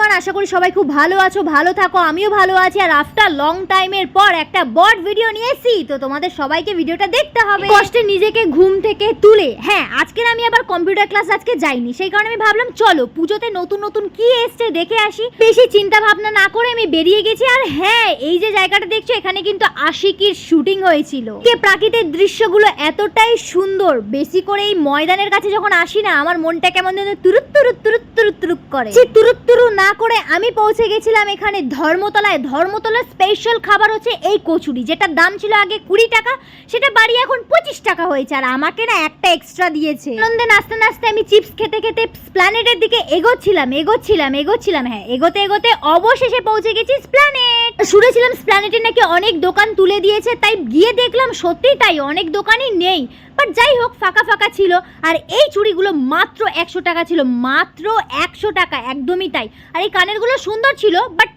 করি সবাই খুব ভালো আছো, ভালো থাকো, আমিও ভালো আছি। আর আফটার লং টাইমের পর একটা বড় ভিডিও নিয়ে এসেছি, তো তোমাদের সবাইকে ভিডিওটা দেখতে হবে। কষ্টে নিজেকে ঘুম থেকে তুলে হ্যাঁ আজকের আমি আবার কম্পিউটার ক্লাস আজকে যাইনি, সেই কারণে আমি ভাবলাম, চলো, পুজোতে নতুন নতুন কি এসছে দেখে আসি। বেশি চিন্তা ভাবনা না করে আমি বেরিয়ে গেছি, আর হ্যাঁ এই যে জায়গাটা দেখছ, এখানে কিন্তু আশিকির শুটিং হয়েছিল। কে প্রাকৃতিক দৃশ্যগুলো এতটাই সুন্দর, বেশি করে এই ময়দানের কাছে যখন আসি না, আমার মনটা কেমন যেন তুরুত তুরুত তুরুত তুরুত তুরুত করে। সে তুরুত তুরু না করে আমি পৌঁছে গেছিলাম এখানে ধর্মতলায়। ধর্মতলার স্পেশাল খাবার হচ্ছে এই কচুরি, যেটার দাম ছিল আগে কুড়ি টাকা, সেটা বাড়ি এখন পঁচিশ টাকা হয়েছে। আর আমাকে না একটা এক্সট্রা দিয়েছে। আনন্দে নাচতে নাচতে আমি চিপস খেতে খেতে স্প্ল্যানেটের দিকে এগোচ্ছিলাম এগোচ্ছিলাম এগোচ্ছিলাম। হ্যাঁ এগোতে এগোতে অবশেষে পৌঁছে গেছি স্প্ল্যানেট শুনেছিলাম স্প্ল্যানেটে নাকি অনেক দোকান তুলে দিয়েছে, তাই গিয়ে দেখলাম সত্যিই তাই অনেক দোকানই নেই। বাট যাই হোক, ফাঁকা ফাঁকা ছিল। আর এই চুড়িগুলো মাত্র একশো টাকা ছিল, মাত্র একশো টাকা, একদমই তাই। আর এই কানেরগুলো সুন্দর ছিল বাট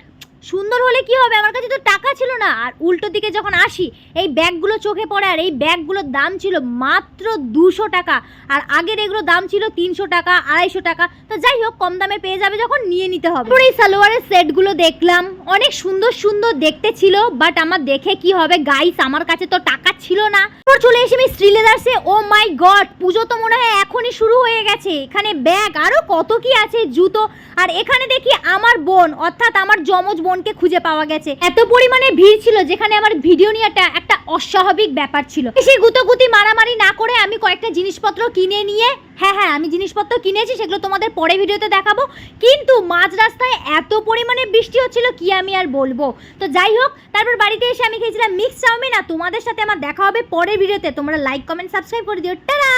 সুন্দর হলে কি হবে? আমার কাছে তো টাকা ছিল না। আর উল্টো দিকে যখন আসি, এই ব্যাগগুলো চোখে পড়ে আর এই ব্যাগগুলোর দাম ছিল মাত্র দুশো টাকা। আর আগের এগুলো দাম ছিল তিনশো টাকা, আড়াইশো টাকা। তো যাই হোক, কম দামে পেয়ে যাবে যখন নিয়ে নিতে হবে। এই সালোয়ারের সেটগুলো দেখলাম। অনেক সুন্দর সুন্দর দেখতে ছিল বাট আমার দেখে কি হবে? গাইস আমার কাছে তো টাকা ছিল না। তারপর চলে এসে আমি শ্রীলেদার্সে ও মাই গড পুজো তো মনে হয় এখনই শুরু হয়ে গেছে। এখানে ব্যাগ আরও কত কি আছে? জুতো। আর এখানে দেখি আমার বোন, অর্থাৎ আমার যমজ বোনকে খুঁজে পাওয়া গেছে। এত পরিমাণে ভিড় ছিল যেখানে আমার ভিডিও নেওয়াটা একটা একটা অস্বাভাবিক ব্যাপার ছিল। সেই গুতোগুতি মারামারি না করে আমি কয়েকটা জিনিসপত্র কিনে নিয়ে হ্যাঁ হ্যাঁ আমি জিনিসপত্র কিনেছি, সেগুলো তোমাদের পরে ভিডিওতে দেখাবো। কিন্তু মাঝ রাস্তায় এত পরিমাণে বৃষ্টি হচ্ছিল কি আমি আর বলব? তো যাই হোক, তারপর বাড়িতে এসে আমি খেয়েছিলাম মিক্স চাউমিন, আর তোমাদের সাথে আমার দেখা হবে পরের ভিডিওতে। তোমরা লাইক কমেন্ট সাবস্ক্রাইব করে দিও। টাটা!